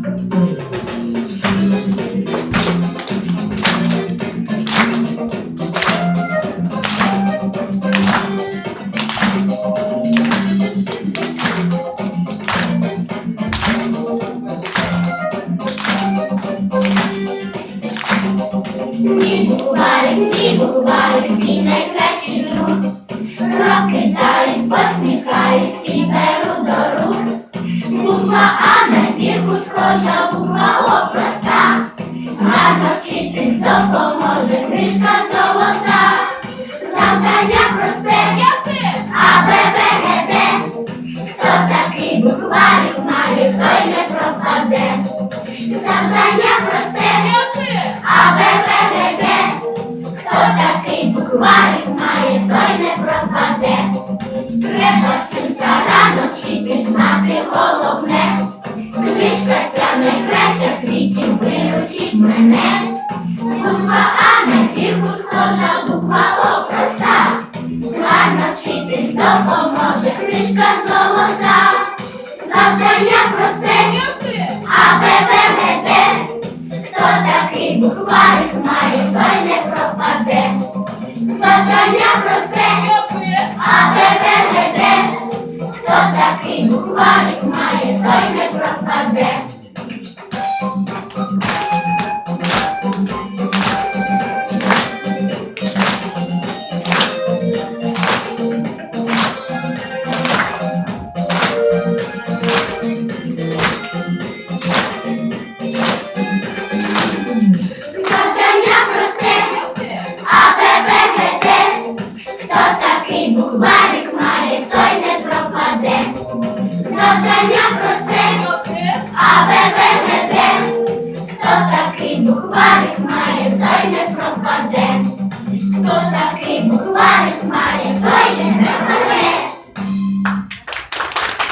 Mubarak, Mubarak. схожа буква О проста, гарно вчитись допоможе книжка золота, завдання просте, а ББГД, хто такий букварик має, той не пропаде, завдання просте, а ББГД, хто такий букварик має, той не в світі виручить мене. Буква А на зірку схожа, буква О проста. Гарно вчитись допоможе книжка золота. Завдання просте, А, Б, В, Г, Хто такий букварик має, той не пропаде. Завдання просте, А, Б, В, Г, Хто такий букварик має, той не пропаде. А веде хто такий букварик має, той не пропаде, хто такий букварик має.